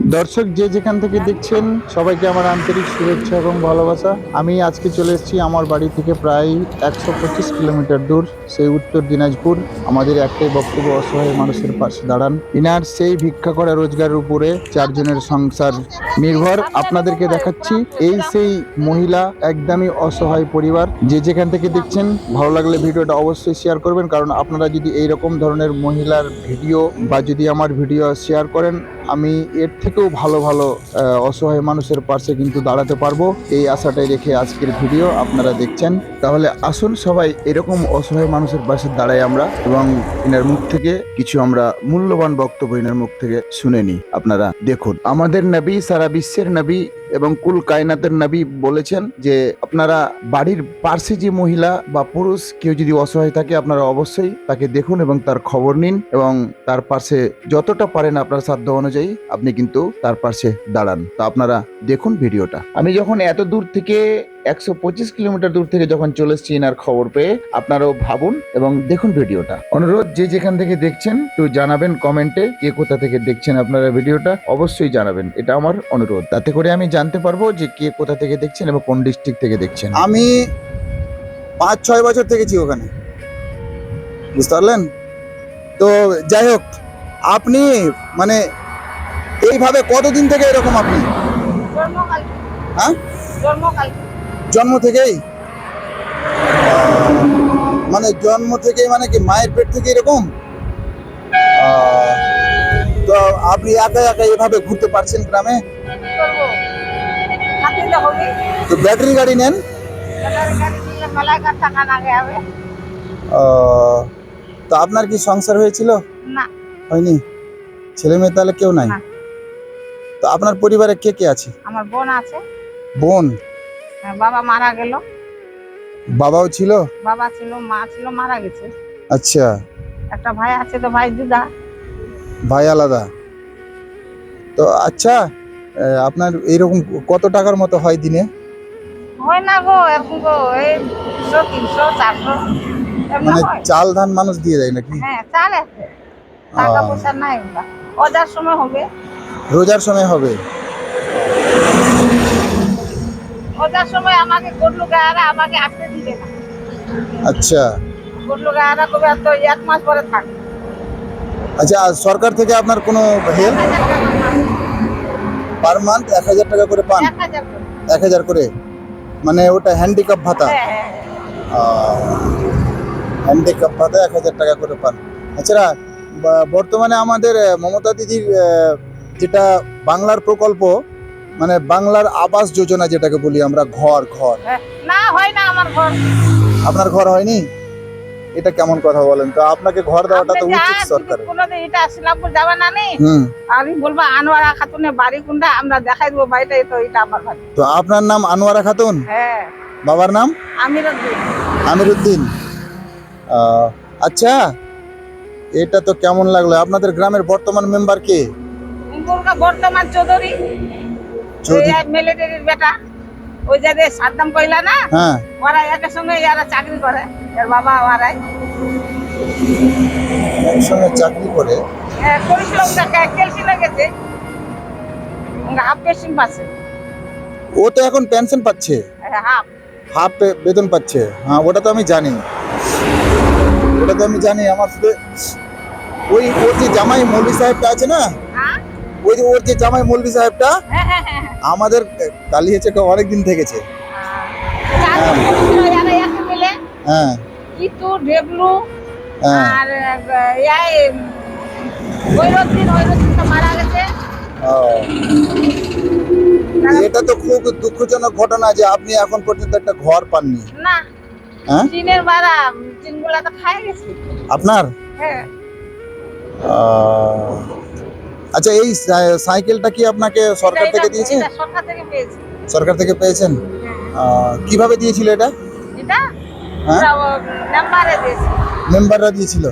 দর্শক যে যেখান থেকে দেখছেন, সবাইকে আমার আন্তরিক শুভেচ্ছা এবং ভালোবাসা। আমি আজকে চলে এসেছি আমার বাড়ি থেকে প্রায় একশো পঁচিশ কিলোমিটার দূর, সেই উত্তর দিনাজপুর। আমাদের একটাই বক্তব্য, অসহায় মানুষের পাশে দাঁড়ান। ইনার সেই ভিক্ষা করা রোজগারের উপরে চারজনের সংসার নির্ভর। আপনাদেরকে দেখাচ্ছি, এই সেই মহিলা, একদমই অসহায় পরিবার। যে যেখান থেকে দেখছেন, ভালো লাগলে ভিডিওটা অবশ্যই শেয়ার করবেন। কারণ আপনারা যদি এই রকম ধরনের মহিলার ভিডিও বা যদি আমার ভিডিও শেয়ার করেন আমি এর থেকেও ভালো ভালো অসহায় মানুষের পাশে কিন্তু দাঁড়াতে পারব। এই আশাটাই রেখে আজকের ভিডিও আপনারা দেখছেন। তাহলে আসুন সবাই এরকম অসহায় মানুষের পাশে দাঁড়াই আমরা এবং এনার মুখ থেকে কিছু আমরা মূল্যবান বক্তব্য এনার মুখ থেকে শুনে নিই। আপনারা দেখুন। আমাদের নবী সারা বিশ্বের নবী এবং কুল কায়নাতের নবী বলেছেন যে আপনারা বাড়ির পার্শ্বে যে মহিলা বা পুরুষ কেউ যদি অসহায় থাকে, আপনারা অবশ্যই তাকে দেখুন এবং তার খবর নিন এবং তার পাশে যতটা পারেন আপনার সাধ্য অনুযায়ী আপনি কিন্তু তার পাশে দাঁড়ান। তা আপনারা দেখুন ভিডিওটা। আমি যখন এত দূর থেকে একশো পঁচিশ কিলোমিটার দূর থেকে যখন চলে এসেছি এনার খবর পেয়ে আপনারাও ভাবুন এবং দেখুন ভিডিওটা। অনুরোধ যে যেখান থেকে দেখছেন একটু জানাবেন কমেন্টে কে কোথা থেকে দেখছেন আপনারা ভিডিওটা অবশ্যই জানাবেন। এটা আমার অনুরোধ। তাতে করে আমি জানতে পারব যে কে কোথা থেকে দেখছেন এবং কোন ডিস্ট্রিক্ট থেকে দেখছেন। আমি পাঁচ ছয় বছর থেকেছি ওখানে। বুঝতে পারলেন? তো যাই হোক আপনি মানে এইভাবে কতদিন থেকে এরকম আপনি? হ্যাঁ? জন্মকাল। জন্ম থেকেই? মানে জন্ম থেকেই মানে কি মায়ের পেট থেকে এরকম? তো আপনি একা একা এভাবে ঘুরতে পারছেন গ্রামে? তো ব্যাটারি গাড়ি নেন। তো আপনার কি সংসার হয়েছিল? না। হয়নি? ছেলে মেয়ে তাহলে কেউ নাই। তো আপনার পরিবারে কে কে আছে? আমার বোন আছে। বোন? হ্যাঁ, বাবা মারা গেল। বাবাও ছিল? বাবা ছিল মা ছিল মারা গেছে। আচ্ছা। একটা ভাই আছে তো ভাই জুদা ভাই আলাদা। তো আচ্ছা আপনার এইরকম কত টাকার মতো হয় দিনে? হয় না গো এখন গো এই দুশো তিনশো চারশো মানে চাল ধান মানুষ দিয়ে দেয় নাকি? হ্যাঁ চাল আছে টাকা পয়সা নাই ওগুলা অজার সময় হবে। রোজার সময় হবে। অজার সময় আমাকে গরলু গায়ারা আমাকে আসতে দিবে না। আচ্ছা। গরলু গায়ারা কবে তো এক মাস পরে থাক। আচ্ছা সরকার থেকে আপনার কোনো হেল্প। পার মান্থ এক হাজার টাকা করে পান? এক হাজার করে। মানে ওটা হ্যান্ডিক্যাপ ভাতা? হ্যাঁ, হ্যাঁ। হ্যান্ডিক্যাপ ভাতা এক হাজার টাকা করে পান। এছাড়া বর্তমানে আমাদের মমতা দিদির যেটা বাংলার প্রকল্প মানে বাংলার আবাস যোজনা যেটাকে বলি আমরা ঘর ঘর। হ্যাঁ। না হয় না আমার ঘর। আপনার ঘর হয়নি? এটা কেমন কথা বলেন তো? আপনাকে ঘর দেওয়াটা তো উচিত সরকারের। এটা শিলামপুর যাবে না নেই হুম। আমি বলব আনোয়ারা খাতুনের বাড়ি কোনটা আমরা দেখাই দেবো বাড়িটা তো এটা আমার বাড়ি। তো আপনার নাম আনোয়ারা খাতুন? হ্যাঁ। বাবার নাম? আমি রাখব আমিরুদ্দিন। আহ, আচ্ছা এটা তো কেমন লাগল? আপনাদের গ্রামের বর্তমান মেম্বার কে? বর্তমান চৌধুরী। মিলিটারির বেটা ওই যে সাদ্দাম কইলা না হ্যাঁ। ওরা একের সঙ্গে এরা চাকরি করে এর বাবা ওরাই একসঙ্গে চাকরি করে। করেছিল ক্যালসি লেগেছে হাফ পেশিং পাচ্ছে। ও তো এখন পেনশন পাচ্ছে? হাফ হাফ বেতন পাচ্ছে। হ্যাঁ ওটা তো আমি জানি। ওটা তো আমি জানি আমার শুধু ওই ওর যে জামাই মৌলভী সাহেবটা আছে না হ্যাঁ ওই যে ওর যে জামাই মৌলভী সাহেবটা হ্যাঁ হ্যাঁ হ্যাঁ আমাদের কালিয়েছে অনেক দিন থেকেছে। হ্যাঁ। ইতু ডেবলু আর মারা গেছে। এটা তো খুব দুঃখজনক ঘটনা যে আপনি এখন পর্যন্ত একটা ঘর পাননি। না। হ্যাঁ? চীনের মারা চিনগুলা তো খাই গেছে। আপনার? হ্যাঁ। আচ্ছা এই সাই- সাইকেলটা কি আপনাকে সরকার থেকে দিয়েছে? সরকার থেকে পেয়েছি। সরকার থেকে পেয়েছেন? কীভাবে দিয়েছিল এটা? এটা হ্যাঁ? নাম্বারে দিয়েছে। মেম্বাররা দিয়েছিল?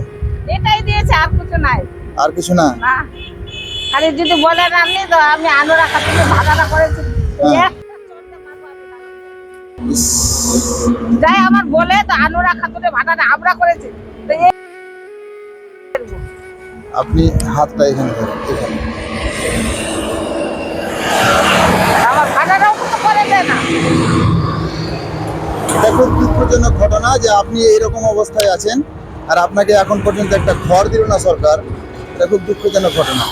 এটাই দিয়েছে আর কিছু নাই। আর কিছু না? না। খালি যদি বলে রান্নি তো আমি আনোরা খাতুনে ভাড়াটা করেছি। হ্যাঁ। যাই আমার বলে তো আনোরা খাতুনে ভাড়াটা আমরা করেছি। তো এই আপনি হাতটা এখানে এখানে। এটা খুব দুঃখজনক ঘটনা যে আপনি এইরকম অবস্থায় আছেন আর আপনাকে এখন পর্যন্ত একটা ঘর দিল না সরকার। এটা খুব দুঃখজনক ঘটনা।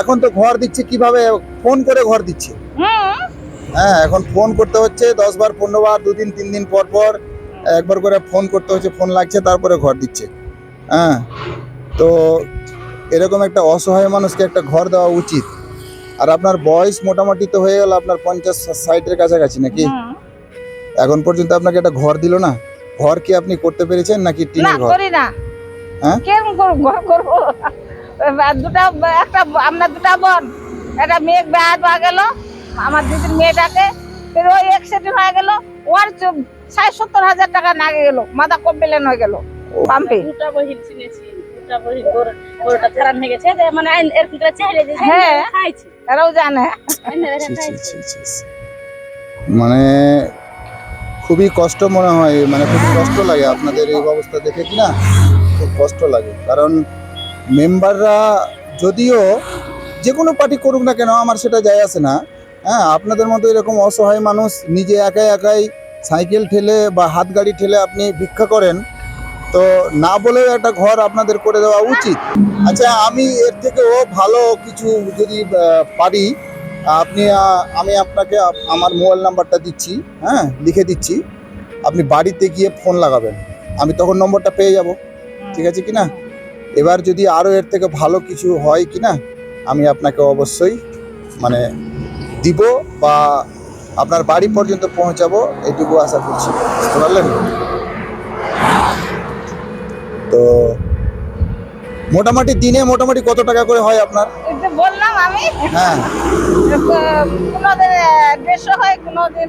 এখন তো ঘর দিচ্ছে কীভাবে? ফোন করে ঘর দিচ্ছে। হ্যাঁ এখন ফোন করতে হচ্ছে দশ বার পনেরো বার দুদিন তিন দিন পর পর একবার করে ফোন করতে হচ্ছে ফোন লাগছে তারপরে ঘর দিচ্ছে। হ্যাঁ তো এরকম একটা অসহায় মানুষকে একটা ঘর দেওয়া উচিত। আর আপনার বয়স মোটামুটি তো হয়ে গেল আপনার পঞ্চাশ ষাটের কাছাকাছি নাকি? এখন পর্যন্ত আপনাকে একটা ঘর দিল না? ঘর কি আপনি করতে পেরেছেন নাকি না টিনের ঘর? করি না। হ্যাঁ? কেমন করব? ঘর করব? দুটা একটা আমরা দুটা বোন। একটা মেয়ে বেড়া দেওয়া গেল আমার দিদির মেয়েটাকে। ফের ওই অ্যাক্সিডেন্ট হয়ে গেল ওর ষাট সত্তর হাজার টাকা নাগে গেল মাথা কমপ্লেন হয়ে গেল। পাম্পে। দুটা বহিন গরু গরুটা খারাপ হয়ে গেছে। মানে আইন এর চাইলে যে হ্যাঁ। খাইছে। এরাও জানে। মানে খুবই কষ্ট মনে হয় মানে খুব কষ্ট লাগে আপনাদের এই অবস্থা দেখে কি না? খুব কষ্ট লাগে। কারণ মেম্বাররা যদিও যে কোনো পার্টি করুক না কেন আমার সেটা যায় আসে না। হ্যাঁ আপনাদের মতো এরকম অসহায় মানুষ নিজে একাই একাই সাইকেল ঠেলে বা হাত গাড়ি ঠেলে আপনি ভিক্ষা করেন তো না বলেও একটা ঘর আপনাদের করে দেওয়া উচিত। আচ্ছা আমি এর থেকেও ভালো কিছু যদি পারি, আপনি আমি আপনাকে আমার মোবাইল নাম্বারটা দিচ্ছি হ্যাঁ লিখে দিচ্ছি। আপনি বাড়িতে গিয়ে ফোন লাগাবেন। আমি তখন নম্বরটা পেয়ে যাব। ঠিক আছে কি না এবার যদি আরও এর থেকে ভালো কিছু হয় কি না আমি আপনাকে অবশ্যই মানে দিব বা আপনার বাড়ি পর্যন্ত পৌঁছাবো, এইটুকু আশা করছি। বুঝতে পারলেন? তো মোটামুটি দিনে মোটামুটি কত টাকা করে হয় আপনার? বললাম আমি। হ্যাঁ। কোনোদিন দেড়শো হয় কোনোদিন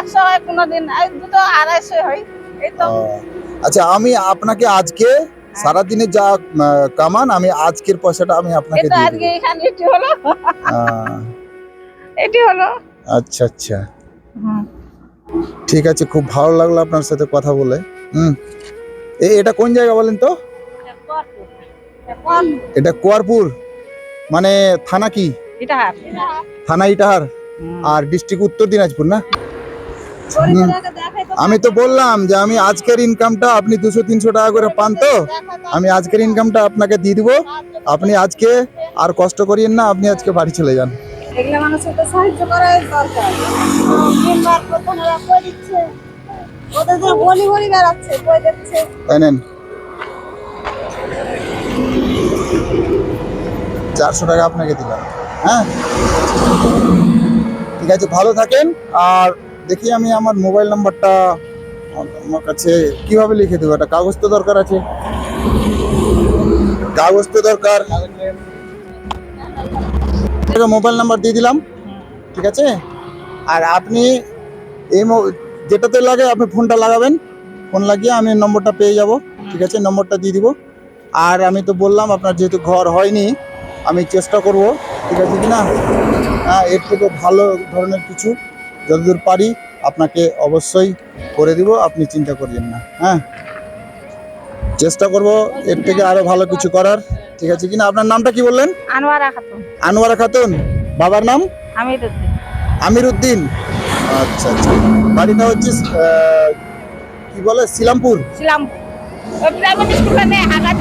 একশো হয় কোনোদিন দুটো আড়াইশো হয়। এই তো। আচ্ছা আমি আপনাকে আজকে সারাদিনে যা কামান আমি আজকের পয়সাটা আমি আপনাকে দিয়ে আজকে এখানে এটি হলো। এটি হলো। আচ্ছা আচ্ছা। ঠিক আছে খুব ভালো লাগল আপনার সাথে কথা বলে। হুম। এটা কোন জায়গা বলেন তো? এটা কুয়ারপুর। মানে থানা কি? থানা ইটাহার। আর ডিস্ট্রিক্ট উত্তর দিনাজপুর না? আমি তো বললাম যে আমি আজকের ইনকামটা আপনি দুশো তিনশো টাকা করে পান তো? আমি আজকের ইনকামটা আপনাকে দিয়ে দিব। আপনি আজকে আর কষ্ট করিয়েন না আপনি আজকে বাড়ি চলে যান। এগুলো মানুষের তো সাহায্য করাই দরকার। চারশো টাকা আপনাকে দিলাম। হ্যাঁ? ঠিক আছে, ভালো থাকেন। আর দেখি আমি আমার মোবাইল নাম্বারটা আমার কাছে কীভাবে লিখে দেবো? একটা কাগজ তো দরকার আছে। কাগজ তো দরকার। মোবাইল নাম্বার দিয়ে দিলাম। ঠিক আছে? আর আপনি এই যেটাতে লাগে আপনি ফোনটা লাগাবেন। ফোন লাগিয়ে আমি নম্বরটা পেয়ে যাব। ঠিক আছে নম্বরটা দিয়ে দিব। আর আমি তো বললাম আপনার যেহেতু ঘর হয়নি আমি চেষ্টা করব। ঠিক আছে কি না হ্যাঁ এর থেকে ভালো ধরনের কিছু যতদূর পারি আপনাকে অবশ্যই করে দিব। আপনি চিন্তা করবেন না। হ্যাঁ চেষ্টা করব এর থেকে আরও ভালো কিছু করার। ঠিক আছে কি না আপনার নামটা কি বললেন? আনোয়ারা খাতুন। আনোয়ারা খাতুন। বাবার নাম? আমি তো আমির উদ্দিন আচ্ছা আচ্ছা। বাড়িটা হচ্ছে কি বলে শিলামপুর? প্রাইভেট স্কুলে হাগা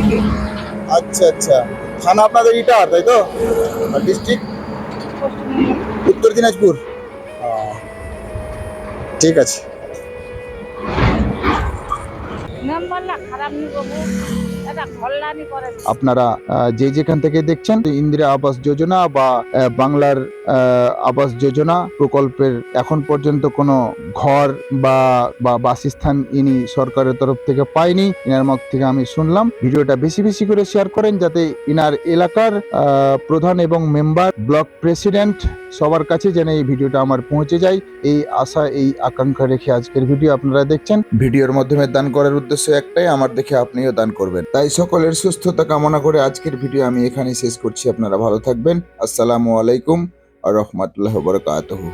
আচ্ছা আচ্ছা। থানা আপনাদের ইটার তাই তো? ডিস্ট্রিক্ট? উত্তর দিনাজপুর। ঠিক আছে। নাম্বার না খারাপ নি বাবু আপনারা যে যেখান থেকে দেখছেন, ইন্দিরা আবাস যোজনা বা বাংলার আবাস যোজনা প্রকল্পের এখন পর্যন্ত কোনো ঘর বা বা বাসস্থান ইনি সরকারের তরফ থেকে পায়নি। ইনার মুখ থেকে আমি শুনলাম। ভিডিওটা বেশি বেশি করে শেয়ার করেন যাতে ইনার এলাকার প্রধান এবং মেম্বার, ব্লক প্রেসিডেন্ট সবার কাছে যেন এই ভিডিওটা আমার পৌঁছে যায়। এই আশা, এই আকাঙ্ক্ষা রেখে আজকের ভিডিও আপনারা দেখছেন। ভিডিওর মাধ্যমে দান করার উদ্দেশ্য একটাই, আমার দেখে আপনিও দান করবেন। তাই সকলের সুস্থতা কামনা করে আজকের ভিডিও আমি এখানেই শেষ করছি। আপনারা ভালো থাকবেন। আসসালামু আলাইকুম আর রহমতুল্লাহ বরকাতহু।